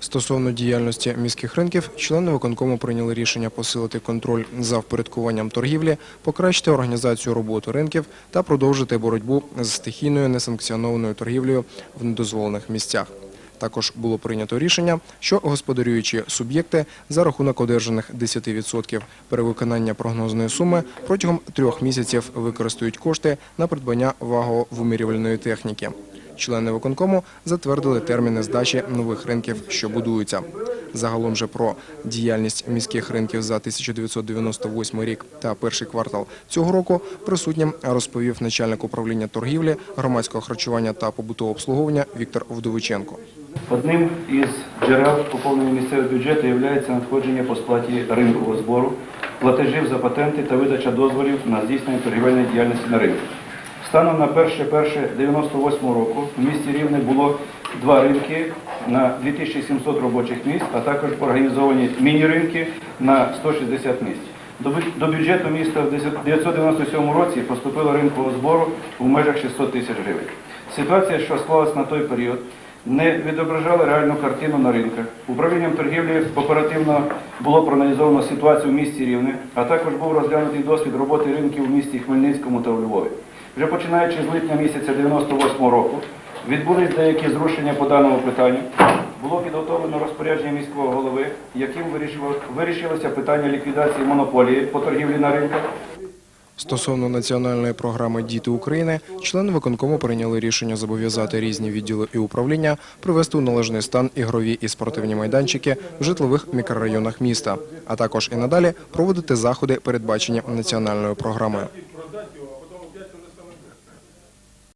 Стосовно діяльності міських ринків, члени виконкому прийняли рішення посилити контроль за впорядкуванням торгівлі, покращити організацію роботи ринків та продовжити боротьбу з стихійною несанкціонованою торгівлею в недозволених місцях. Також було прийнято рішення, що господарюючі суб'єкти за рахунок одержаних 10% перевиконання прогнозної суми протягом трьох місяців використають кошти на придбання ваговомірювальної техніки. Члени виконкому затвердили терміни здачі нових ринків, що будуються. Загалом же про діяльність міських ринків за 1998 рік та перший квартал цього року присутнім розповів начальник управління торгівлі, громадського харчування та побутового обслуговування Віктор Вдовиченко. Одним із джерел поповнення місцевого бюджету є надходження по сплаті ринкового збору, платежів за патенти та видача дозволів на здійснення торгівельної діяльності на ринку. Станом на 1.1.98 року в місті Рівне було два ринки на 2700 робочих місць, а також організовані міні-ринки на 160 місць. До бюджету міста в 1997 році поступило ринкового збору в межах 600 тисяч гривень. Ситуація, що склалась на той період, не відображала реальну картину на ринках. Управлінням торгівлі оперативно було проаналізовано ситуацію в місті Рівне, а також був розглянутий досвід роботи ринків у місті Хмельницькому та у Львові. Вже починаючи з липня місяця 98 року, відбулись деякі зрушення по даному питанню. Було підготовлено розпорядження міського голови, яким вирішило- вирішилося питання ліквідації монополії по торгівлі на ринках Стосовно національної програми Діти України, члени виконкому прийняли рішення зобов'язати різні відділи і управління привести у належний стан ігрові і спортивні майданчики в житлових мікрорайонах міста, а також і надалі проводити заходи, передбачені національною програмою.